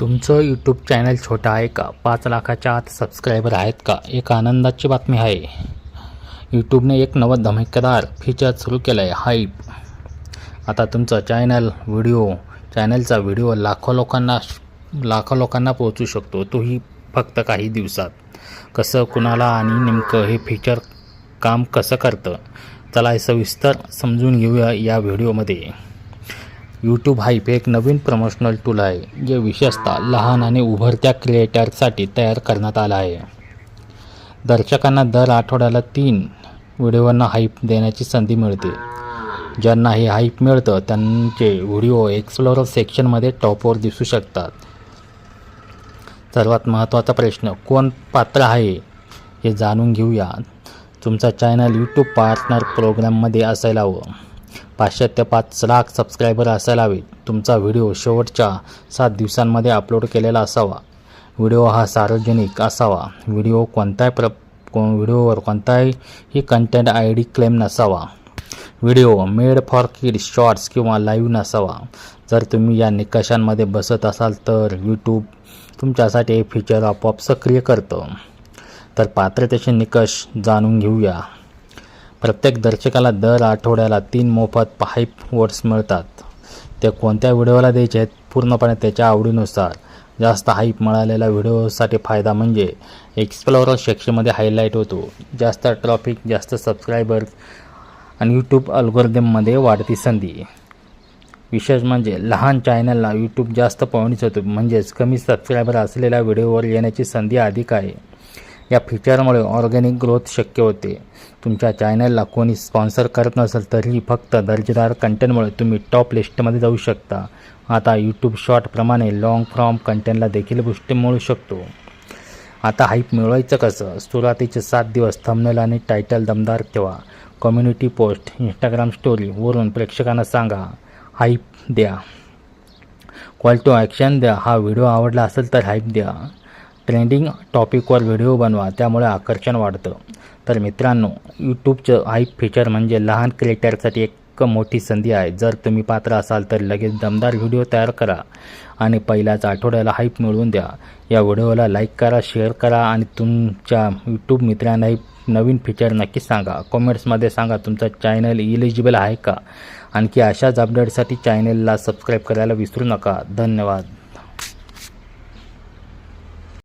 तुमचं YouTube channel छोटं आहे का? पाच लाखाच्या आत सबस्क्रायबर आहेत का? एक आनंदाची बातमी आहे. यूट्यूबने एक नवं धमाकेदार फीचर सुरू केलं आहे हाईप आता तुमचं चॅनल व्हिडिओ चॅनलचा व्हिडिओ लाखो लोकांना लाखो लोकांना पोहोचू शकतो. तोही फक्त काही दिवसात. कसं कुणाला आणि नेमकं हे फीचर काम कसं करतं? चला हे सविस्तर समजून घेऊया या व्हिडिओमध्ये यूट्यूब हाईप हे एक नवीन प्रमोशनल टूल आहे जे विशेषतः लहान आणि उभरत्या क्रिएटरसाठी तयार करण्यात आलं आहे. दर्शकांना दर आठवड्याला तीन व्हिडिओंना हाईप देण्याची संधी मिळते. ज्यांना हे हाईप मिळतं त्यांचे व्हिडिओ एक्सप्लोरर सेक्शनमध्ये टॉपवर दिसू शकतात. सर्वात महत्त्वाचा प्रश्न कोण पात्र आहे? हे जाणून घेऊया. तुमचा चॅनल यूट्यूब पार्टनर प्रोग्राममध्ये असायला हवं. पाचशे ते पाच लाख सबस्क्रायबर असायला हवे. तुमचा व्हिडिओ शेवटच्या सात दिवसांमध्ये अपलोड केलेला असावा. व्हिडिओ हा सार्वजनिक असावा. व्हिडिओ कोणत्याही प्र कोण व्हिडिओवर कोणताही कंटेंट आय डी क्लेम नसावा. Video made for kid shorts किंवा लाईव्ह नसावा. जर तुम्ही या निकषांमध्ये बसत असाल तर यूट्यूब तुमच्यासाठी हे फीचर आपोआप सक्रिय करतं. तर पात्रतेचे निकष जाणून घेऊया. प्रत्येक दर्शकाला दर आठवड्याला तीन मोफत हाईप वर्ड्स मिळतात. ते कोणत्या व्हिडिओला द्यायचे आहेत? पूर्णपणे त्याच्या आवडीनुसार. जास्त हाईप मिळालेल्या व्हिडिओसाठी फायदा म्हणजे एक्सप्लोरर सेक्शनमध्ये हायलाईट होतो. जास्त ट्रॉफिक जास्त सबस्क्रायबर्स आणि यूट्यूब अल्गोरिदममध्ये वाढती संधी. विशेष म्हणजे लहान चॅनलला यूट्यूब जास्त पॉईंट्स होतो. म्हणजेच कमी सबस्क्रायबर असलेल्या व्हिडिओवर येण्याची संधी अधिक आहे. या फीचरमुळे ऑर्गॅनिक ग्रोथ शक्य होते. तुमच्या चॅनलला कोणी स्पॉन्सर करत नसेल तरीही फक्त दर्जेदार कंटेंटमुळे तुम्ही टॉप लिस्टमध्ये जाऊ शकता. आता यूट्यूब शॉर्टप्रमाणे लाँग फॉर्म कंटेंटला देखील गोष्टी मिळू शकतो. आता हाईप मिळवायचं कसं? सुरुवातीचे सात दिवस थंबनेल आणि टायटल दमदार ठेवा. कम्युनिटी पोस्ट इंस्टाग्राम स्टोरी वरून प्रेक्षकांना सांगा हाईप द्या. कॉल टू ॲक्शन द्या. हा व्हिडिओ आवडला असेल तर हाईप द्या. ट्रेंडिंग टॉपिकवर व्हिडिओ बनवा त्यामुळे आकर्षण वाढतं. तर मित्रांनो यूट्यूबचं हाईप फीचर म्हणजे लहान क्रिएटरसाठी एक मोठी संधी आहे. जर तुम्ही पात्र असाल तर लगेच दमदार व्हिडिओ तयार करा आणि पहिल्याच आठवड्याला हाईप मिळवून द्या. या व्हिडिओला लाईक करा शेअर करा आणि तुमच्या यूट्यूब मित्रांनाही नवीन फीचर नक्की सांगा. कॉमेंट्समध्ये सांगा तुमचा चॅनल इलिजिबल आहे का? आणखी अशाच अपडेटसाठी चॅनलला सबस्क्राईब करायला विसरू नका. धन्यवाद.